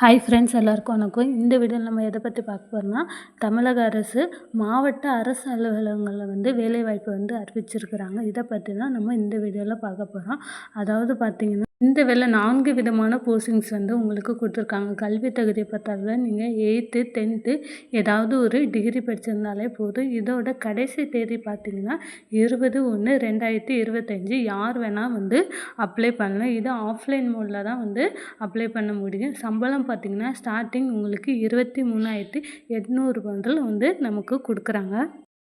Hi friends எல்லாருக்கும் வணக்கம். இந்த வீடியோவில் நம்ம எதை பற்றி பார்க்க போகிறோம்னா தமிழக அரசு மாவட்ட அரசு அலுவலகங்களில் வந்து வேலைவாய்ப்பு வந்து அறிவிச்சிருக்கிறாங்க. இதை பற்றி தான் நம்ம இந்த வீடியோவில் பார்க்க போகிறோம் அதாவது பார்த்திங்கன்னா இந்த வேலை நான்கு விதமான போஸ்டிங்ஸ் வந்து உங்களுக்கு கொடுத்துருக்காங்க. கல்வி தகுதியை பார்த்தால நீங்கள் எயித்து டென்த்து ஏதாவது ஒரு டிகிரி படிச்சிருந்தாலே போதும். இதோட கடைசி தேதி பார்த்தீங்கன்னா இருபது ஒன்று ரெண்டாயிரத்தி இருபத்தஞ்சி. யார் வேணால் வந்து அப்ளை பண்ணலாம். இது ஆஃப்லைன் மோடில் தான் வந்து அப்ளை பண்ண முடியும். சம்பளம் பார்த்திங்கன்னா ஸ்டார்டிங் உங்களுக்கு இருபத்தி மூணாயிரத்தி எட்நூறு முதல் வந்து நமக்கு கொடுக்குறாங்க.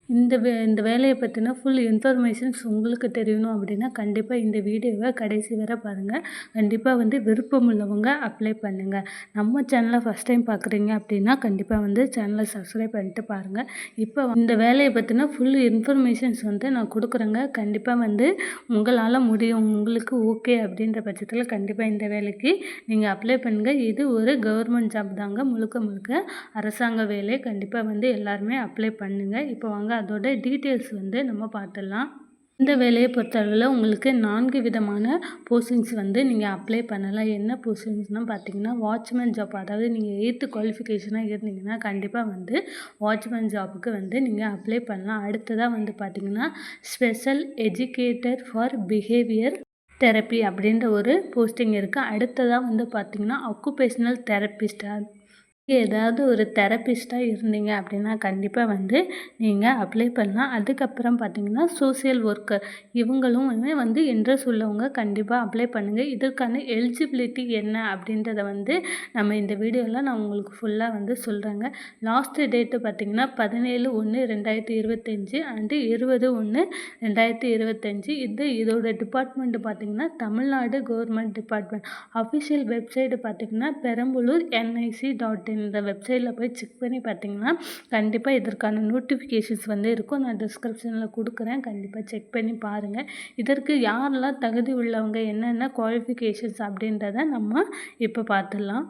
இந்த வே இந்த வேலையை பற்றின ஃபுல் இன்ஃபர்மேஷன்ஸ் உங்களுக்கு தெரியணும் அப்படின்னா கண்டிப்பாக இந்த வீடியோவை கடைசி வரை பாருங்கள் கண்டிப்பாக வந்து விருப்பம் உள்ளவங்க அப்ளை பண்ணுங்கள் நம்ம சேனலை ஃபஸ்ட் டைம் பார்க்குறீங்க அப்படின்னா கண்டிப்பாக வந்து சேனலை சப்ஸ்கிரைப் பண்ணிட்டு பாருங்கள் இப்போ இந்த வேலையை பற்றின ஃபுல் இன்ஃபர்மேஷன்ஸ் வந்து நான் கொடுக்குறேங்க. கண்டிப்பாக வந்து உங்களால் முடியும் உங்களுக்கு ஓகே அப்படின்ற பட்சத்தில் கண்டிப்பாக இந்த வேலைக்கு நீங்கள் அப்ளை பண்ணுங்கள் இது ஒரு கவர்மெண்ட் ஜாப் தாங்க. முழுக்க முழுக்க அரசாங்க வேலை கண்டிப்பாக வந்து எல்லாருமே அப்ளை பண்ணுங்கள் இப்போ வாங்க அதோட டீட்டெயில்ஸ் வந்து நம்ம பார்த்துடலாம். இந்த வேலையை பொறுத்தளவில் உங்களுக்கு நான்கு விதமான போஸ்டிங்ஸ் வந்து நீங்கள் அப்ளை பண்ணலாம். என்ன போஸ்டிங்ஸ்னால் பார்த்தீங்கன்னா வாட்ச்மேன் ஜாப் அதாவது நீங்கள் எயித்து குவாலிஃபிகேஷனாக இருந்தீங்கன்னா கண்டிப்பாக வந்து வாட்ச்மேன் ஜாப்புக்கு வந்து நீங்கள் அப்ளை பண்ணலாம். அடுத்ததாக வந்து பார்த்தீங்கன்னா special educator for behaviour therapy அப்படின்ற ஒரு போஸ்டிங் இருக்குது அடுத்ததாக வந்து பார்த்திங்கன்னா அக்குபேஷனல் தெரப்பிஸ்டாக ஏதாவது ஒரு தெரப்பிஸ்ட்டாக இருந்தீங்க அப்படின்னா கண்டிப்பாக வந்து நீங்கள் அப்ளை பண்ணலாம். அதுக்கப்புறம் பார்த்தீங்கன்னா சோசியல் ஒர்க்கர் இவங்களும் வந்து இன்ட்ரெஸ்ட் உள்ளவங்க கண்டிப்பாக அப்ளை பண்ணுங்கள் இதற்கான எலிஜிபிலிட்டி என்ன அப்படின்றத வந்து நம்ம இந்த வீடியோவில் நான் உங்களுக்கு ஃபுல்லாக வந்து சொல்கிறேங்க லாஸ்ட்டு டேட்டு பார்த்திங்கன்னா பதினேழு ஒன்று ரெண்டாயிரத்தி இருபத்தஞ்சி அண்டு இருபது ஒன்று ரெண்டாயிரத்தி இருபத்தஞ்சி. இது இதோட டிபார்ட்மெண்ட்டு பார்த்திங்கன்னா Tamil Nadu government department official website பார்த்திங்கன்னா பெரம்பலூர் என்ஐசி டாட் இந்த வெப்சைட்டில் போய் செக் பண்ணி பார்த்தீங்கன்னா கண்டிப்பாக இதற்கான நோட்டிஃபிகேஷன்ஸ் வந்து இருக்கும். நான் டிஸ்கிரிப்ஷனில் கொடுக்குறேன். கண்டிப்பாக செக் பண்ணி பாருங்கள் இதற்கு யாரெல்லாம் தகுதி உள்ளவங்க என்னென்ன குவாலிஃபிகேஷன்ஸ் அப்படின்றத நம்ம இப்போ பார்த்துடலாம்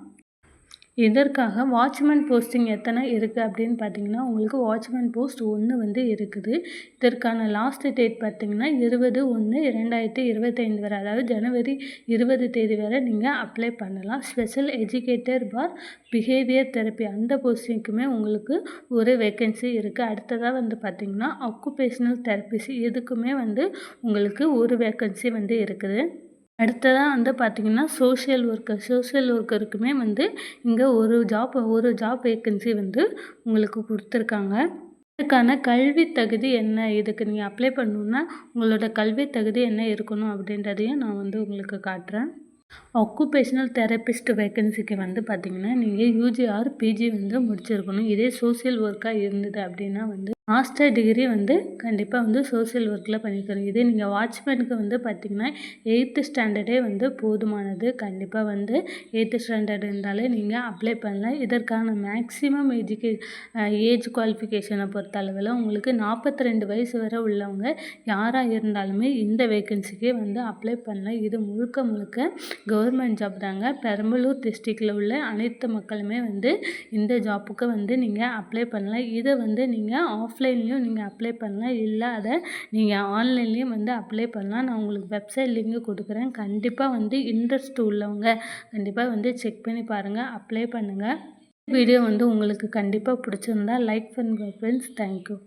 இதற்காக வாட்ச்மேன் போஸ்டிங் எத்தனை இருக்குது அப்படின்னு பார்த்தீங்கன்னா உங்களுக்கு வாட்ச்மேன் போஸ்ட் ஒன்று வந்து இருக்குது. இதற்கான லாஸ்ட் டேட் பார்த்தீங்கன்னா இருபது ஒன்று இரண்டாயிரத்தி இருபத்தைந்து வரை அதாவது ஜனவரி இருபது தேதி வரை நீங்கள் அப்ளை பண்ணலாம். Special educator for behaviour therapy அந்த போஸ்டிங்க்குமே உங்களுக்கு ஒரு வேக்கன்சி இருக்குது அடுத்ததாக வந்து பார்த்திங்கன்னா ஆக்குபேஷனல் தெரப்பிஸ் இதுக்குமே வந்து உங்களுக்கு ஒரு வேக்கன்சி வந்து இருக்குது. அடுத்ததாக வந்து பார்த்திங்கன்னா சோஷியல் ஒர்க்கர் சோஷியல் ஒர்க்கருக்குமே வந்து இங்கே ஒரு ஜாப் ஒரு ஜாப் வேக்கன்சி வந்து உங்களுக்கு கொடுத்துருக்காங்க. இதுக்கான கல்வி தகுதி என்ன? இதுக்கு நீங்கள் அப்ளை பண்ணணுன்னா உங்களோட கல்வி தகுதி என்ன இருக்கணும் அப்படின்றதையும் நான் வந்து உங்களுக்கு காட்டுறேன். ஆக்குபேஷனல் தெரபிஸ்ட் வேக்கன்சிக்கு வந்து பார்த்திங்கன்னா நீங்கள் யூஜி ஆர் பிஜி வந்து முடிச்சிருக்கணும். இதே சோசியல் ஒர்க்காக இருந்தது அப்படின்னா வந்து மாஸ்டர் டிகிரி வந்து கண்டிப்பாக வந்து சோசியல் ஒர்க்கில் பண்ணிக்கிறோம் இதே நீங்கள் வாட்ச்மேனுக்கு வந்து பார்த்திங்கன்னா எயித்து ஸ்டாண்டர்டே வந்து போதுமானது. கண்டிப்பாக வந்து எயித்து ஸ்டாண்டர்ட் இருந்தாலே நீங்கள் அப்ளை பண்ணலாம். இதற்கான மேக்ஸிமம் எஜுகே ஏஜ் குவாலிஃபிகேஷனை பொறுத்த அளவில் உங்களுக்கு நாற்பத்தி ரெண்டு வயசு வரை உள்ளவங்க யாராக இருந்தாலுமே இந்த வேக்கன்சிக்கே வந்து அப்ளை பண்ணலாம். இது முழுக்க முழுக்க கவர்மெண்ட் ஜாப் தாங்க. பெரம்பலூர் டிஸ்ட்ரிக்டில் உள்ள அனைத்து மக்களுமே வந்து இந்த ஜாப்புக்கு வந்து நீங்கள் அப்ளை பண்ணலாம். இதை வந்து நீங்கள் ஆஃப் ஆஃப்லைன்லேயும் நீங்கள் அப்ளை பண்ணலாம். இல்லை அதை நீங்கள் ஆன்லைன்லேயும் வந்து அப்ளை பண்ணலாம். நான் உங்களுக்கு வெப்சைட் லிங்க் கொடுக்குறேன். கண்டிப்பாக வந்து இன்ட்ரெஸ்ட் உள்ளவங்க கண்டிப்பாக வந்து செக் பண்ணி பாருங்கள் அப்ளை பண்ணுங்கள் வீடியோ வந்து உங்களுக்கு கண்டிப்பாக பிடிச்சிருந்தா லைக் பண்ணுங்கள் ஃப்ரெண்ட்ஸ் தேங்க்யூ